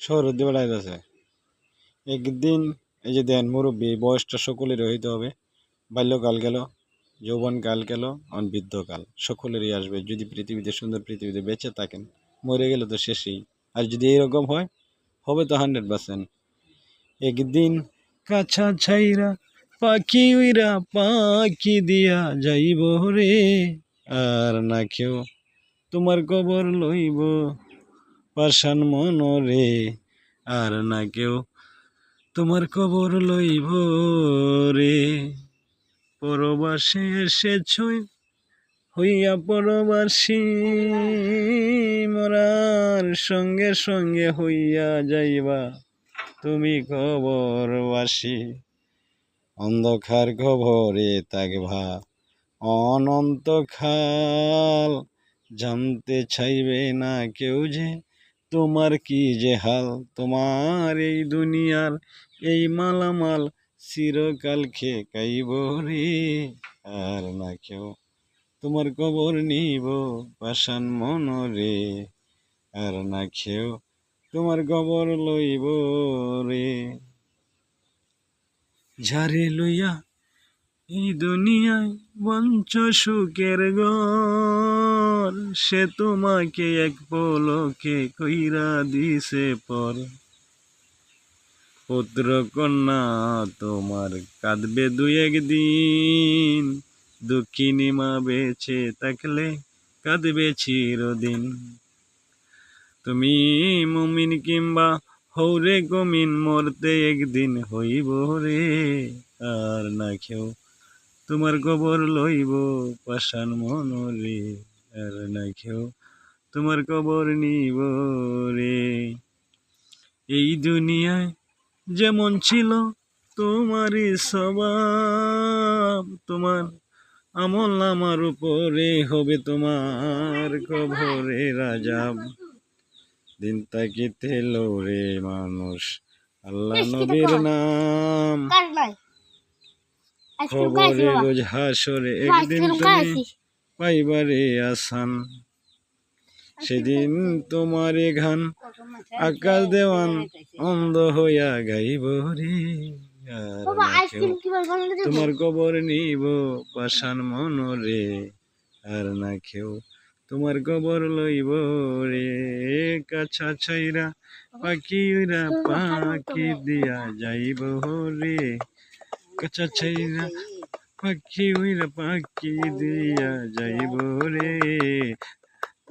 শহরের দিয়ে বেড়াই আছে একদিন এই যে দেন মুরব্বী, বয়সটা সকলেরই হইতে হবে। বাল্যকাল গেল, যৌবনকাল গেল অন বৃদ্ধকাল সকলেরই আসবে। যদি পৃথিবীতে, সুন্দর পৃথিবীতে বেঁচে থাকেন, মরে গেলে তো শেষেই। আর যদি এইরকম হয়, হবে তো হান্ড্রেড পার্সেন্ট। একদিন কাছা ছাইরা পাখি উইরা পাখি দিয়া যাইব রে। আর না কেউ তোমার কবর লইব। পাশান মনরে, আর না কেউ তোমার কবর লইব রে। পরবাসে এসেছই হইয়া পরবাসী, মরার সঙ্গে সঙ্গে হইয়া যাইবা তুমি খবরবাসী অন্ধকার খবরে তাকভা অনন্ত খাল জানতে চাইবে না কেউ যে তোমার কি যে হাল? তোমার এই দুনিয়ার এই মালামাল চিরকাল খেয়ে কাইব রে। আর না কেউ তোমার কবর নিব পাশান মনরে। আর না খেও তোমার কবর লইব রে। ঝারে লইয়া এই দুনিয়ায় বঞ্চ সুখের গর সে তোমাকে এক পলকে কইরা দিছে পর। পুত্র কন্যা, তোমার কাঁদবে দুই একদিন, দুঃখিনী মা বেঁচে থাকলে কাঁদবে চিরদিন। তুমি মুমিন কিংবা হৌরে গমিন, মরতে একদিন হইব রে, আর না কেউ তোমার কবর লইব পাশান মন রে আর না কেউ তোমার কবর নিব রে। এই দুনিয়ায় যেমন ছিল তোমারই স্বভাব তোমার আমল আমার উপরে হবে তোমার কবরে রাজা দিন তাকিতে রে মানুষ আল্লাহ নবীর নাম। খবরে রোজ হাসরে একদিন তুমি পাইবারে আসান। সেদিন তোমারে ঘান আকাশ দেওয়ান অন্ধ হইয়া গাইব রে। তোমার কবর নিব পাশান মনরে। আর না কেউ তোমার কবর লইব রে। কাছা ছাইরা পাখি উইরা পাখি দিয়া যাইব রে। কাছা ছাইরা পাখি হইরা পাখি দিয়া যাইব রে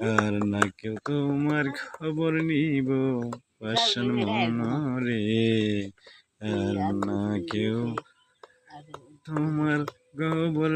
আর না কেউ তোমার খবর নিব পাশন মনরে আর না কেউ তোমার খবর